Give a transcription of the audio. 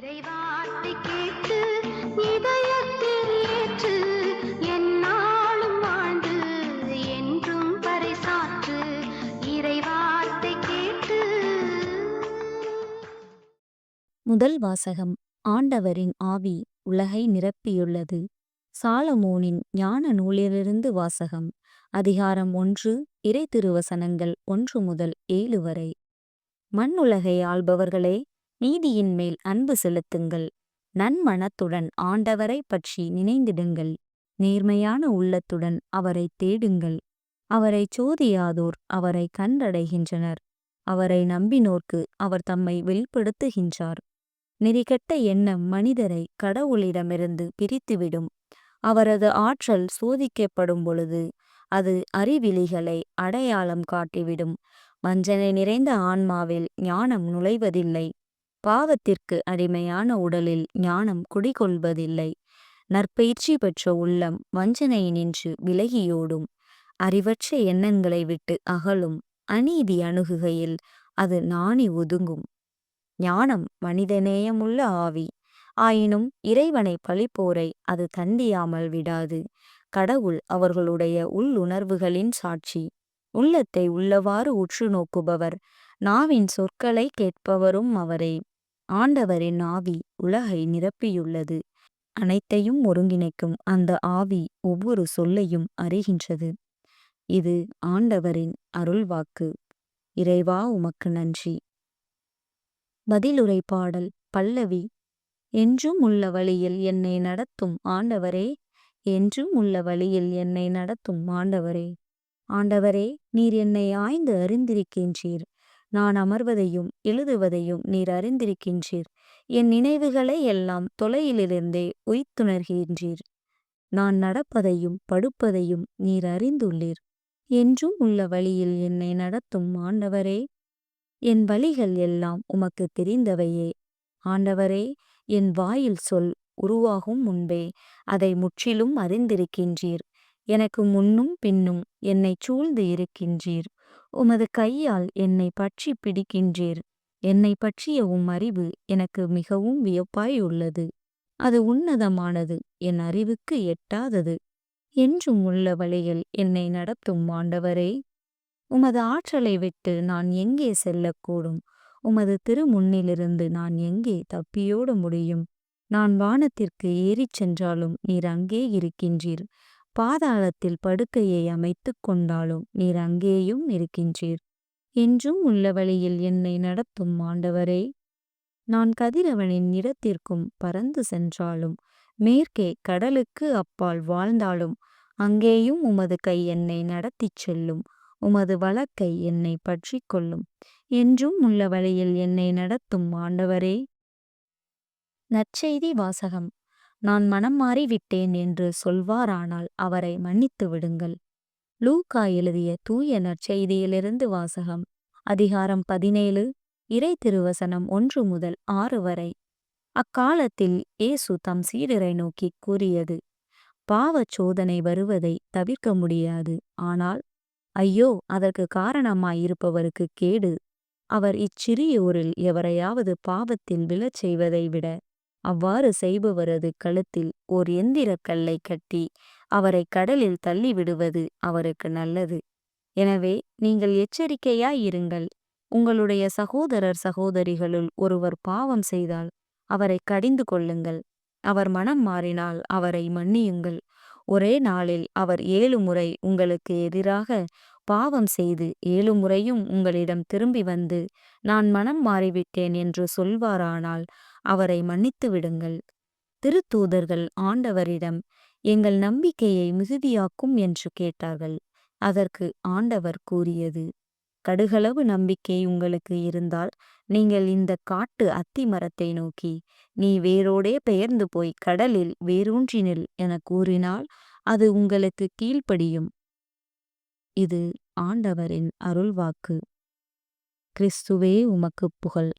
இறைவார்த்தை கேட்டு இதயத்தில் ஏற்று என்னாலும் வாழ்ந்து என்றும் பறைசாற்று இறைவார்த்தை கேட்டு. முதல் வாசகம் ஆண்டவரின் ஆவி உலகை நிரப்பியுள்ளது. சாலமோனின் ஞான நூலிலிருந்து வாசகம் அதிகாரம் ஒன்று இறை திருவசனங்கள் ஒன்று முதல் ஏழு வரை. மண்ணுலகை ஆள்பவர்களே நீதியின் மேல் அன்பு செலுத்துங்கள். நன்மனத்துடன் ஆண்டவரை பற்றி நினைந்திடுங்கள். நேர்மையான உள்ளத்துடன் அவரை தேடுங்கள். அவரை சோதியாதோர் அவரை கண்டடைகின்றனர். அவரை நம்பினோர்க்கு அவர் தம்மை வெளிப்படுத்துகின்றார். நெறிகெட்ட எண்ணம் மனிதரை கடவுளிடமிருந்து பிரித்துவிடும். அவரது ஆற்றல் சோதிக்கப்படும் பொழுது அது அறிவிழிகளை அடையாளம் காட்டிவிடும். வஞ்சனை நிறைந்த ஆன்மாவில் ஞானம் நுழைவதில்லை. பாவத்திற்கு அடிமையான உடலில் ஞானம் குடிகொள்வதில்லை. நற்பயிற்சி பெற்ற உள்ளம் வஞ்சனையினின்று விலகியோடும் அறிவற்ற எண்ணங்களை விட்டு அகலும் அநீதி அணுகுகையில் அது நாணி ஒதுங்கும். ஞானம் மனிதநேயமுள்ள ஆவி. ஆயினும் இறைவனை பழிப்போரை அது தண்டியாமல் விடாது. கடவுள் அவர்களுடைய உள்ளுணர்வுகளின் சாட்சி. உள்ளத்தை உள்ளவாறு உற்று நோக்குபவர். நாவின் சொற்களை கேட்பவரும் அவரே. ஆண்டவரின் ஆவி உலகை நிரப்பியுள்ளது. அனைத்தையும் ஒருங்கிணைக்கும் அந்த ஆவி ஒவ்வொரு சொல்லையும் அறிகின்றது. இது ஆண்டவரின் அருள்வாக்கு. இறைவா உமக்கு நன்றி. பதிலுரை பாடல் பல்லவி. என்றும் உள்ள வழியில் என்னை நடத்தும் ஆண்டவரே என்றும் உள்ள வழியில் என்னை நடத்தும் ஆண்டவரே. ஆண்டவரே நீர் என்னை ஆய்ந்து அறிந்திருக்கின்றீர். நான் அமர்வதையும் எழுதுவதையும் நீர் அறிந்திருக்கின்றீர். என் நினைவுகளை எல்லாம் தொலையிலிருந்தே உய்த்துணர்கின்றீர். நான் நடப்பதையும் படுப்பதையும் நீர் அறிந்துள்ளீர். என்றும் உள்ள வழியில் என்னை நடத்தும் ஆண்டவரே என் வழிகள் எல்லாம் உமக்கு தெரிந்தவையே. ஆண்டவரே என் வாயில் சொல் உருவாகும் முன்பே அதை முற்றிலும் அறிந்திருக்கின்றீர். எனக்கு முன்னும் பின்னும் என்னை சூழ்ந்து இருக்கின்றீர். உமது கையால் என்னை பற்றி பிடிக்கின்றீர். என்னை பற்றிய உம் அறிவு எனக்கு மிகவும் வியப்பாய் உள்ளது. அது உன்னதமானது. என் அறிவுக்கு எட்டாதது. என்றும் உள்ள வழியில் என்னை நடத்தும் ஆண்டவரே உமது ஆற்றலை விட்டு நான் எங்கே செல்லக்கூடும்? உமது திருமுன்னிலிருந்து நான் எங்கே தப்பியோட முடியும்? நான் வானத்திற்கு ஏறிச் சென்றாலும் நீர் அங்கே இருக்கின்றீர். பாதாளத்தில் படுக்கையை அமைத்து கொண்டாலும் நீர் அங்கேயும் இருக்கின்றீர் என்றும் உள்ள வழியில் என்னை நடத்தும் ஆண்டவரே நான் கதிரவனின் இடத்திற்கும் பறந்து சென்றாலும் மேற்கே கடலுக்கு அப்பால் வாழ்ந்தாலும் அங்கேயும் உமது கை என்னை நடத்திச் செல்லும் உமது வழக்கை என்னை பற்றி கொள்ளும். என்றும் உள்ள வழியில் என்னை நடத்தும் ஆண்டவரே. நற்செய்தி வாசகம். நான் மனம் மாறிவிட்டேன் என்று சொல்வாரானால் அவரை மன்னித்து விடுங்கள். லூகா எழுதிய தூய நற்செய்தியிலிருந்து வாசகம் அதிகாரம் பதினேழு இறை திருவசனம் ஒன்று முதல் ஆறு வரை. அக்காலத்தில் இயேசு தம் சீடரை நோக்கி கூறியது பாவச் சோதனை வருவதை தவிர்க்க முடியாது. ஆனால் ஐயோ அதற்கு காரணமாயிருப்பவருக்கு கேடு. அவர் இச்சிறியோரில் எவரையாவது பாவத்தில் விழச் செய்வதை விட அவ்வாறு செய்பவரது கழுத்தில் ஓர் எந்திரக் கல்லை கட்டி அவரை கடலில் தள்ளிவிடுவது அவருக்கு நல்லது. எனவே நீங்கள் எச்சரிக்கையாயிருங்கள் உங்களுடைய சகோதரர் சகோதரிகளுள் ஒருவர் பாவம் செய்தால் அவரை கடிந்து கொள்ளுங்கள். அவர் மனம் மாறினால் அவரை மன்னியுங்கள். ஒரே நாளில் அவர் ஏழு முறை உங்களுக்கு எதிராக பாவம் செய்து ஏழு முறையும் உங்களிடம் திரும்பி வந்து நான் மனம் மாறிவிட்டேன் என்று சொல்வாரானால் அவரை மன்னித்து விடுங்கள். திருத்தூதர்கள் ஆண்டவரிடம் எங்கள் நம்பிக்கையை மிகுதியாக்கும் என்று கேட்டார்கள். அதற்கு ஆண்டவர் கூறியது கடுகளவு நம்பிக்கை உங்களுக்கு இருந்தால் நீங்கள் இந்த காட்டு அத்தி மரத்தை நோக்கி நீ வேரோடே பெயர்ந்து போய் கடலில் வேரூன்றினில் என கூறினால் அது உங்களுக்கு கீழ்ப்படியும். இது ஆண்டவரின் அருள்வாக்கு. கிறிஸ்துவே உமக்கு புகழ்.